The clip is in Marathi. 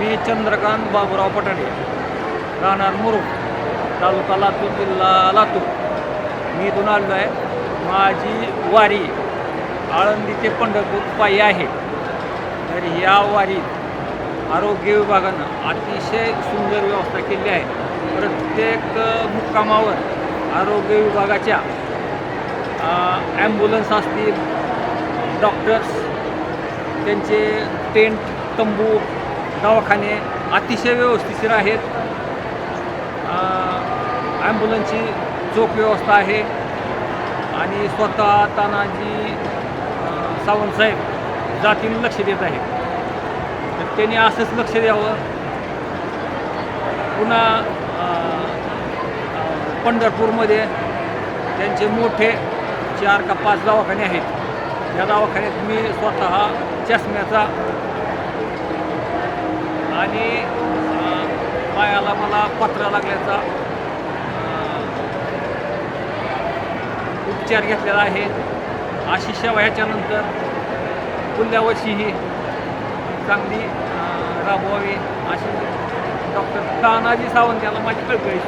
मी चंद्रकांत बाबुराव पटाडे राहणार मुरुम तालुका लातूर जिल्हा लातूर. मी इथून आलो आहे. माझी वारी आळंदी ते पंढरपूर पायी आहे. तर या वारीत आरोग्य विभागानं अतिशय सुंदर व्यवस्था केली आहे. प्रत्येक मुक्कामावर आरोग्य विभागाच्या ॲम्ब्युलन्स असतील डॉक्टर्स त्यांचे टेंट तंबू दवाखाने अतिशय व्यवस्थितशीर आहेत. ॲम्ब्युलन्सची चोख व्यवस्था आहे. आणि स्वतः तानाजी सावंतसाहेब जातीने लक्ष देत आहेत. तर त्यांनी असंच लक्ष द्यावं. पुन्हा पंढरपूरमध्ये त्यांचे मोठे चार का पाच दवाखाने आहेत. या दवाखान्यात मी स्वतः चष्म्याचा आणि पायाला मला पत्रा लागल्याचा उपचार घेतलेला आहे. अशी सेवा ह्याच्यानंतर पुढल्या वर्षीही चांगली राबवावी अशी डॉक्टर तानाजी सावंत याला माझी कळकळी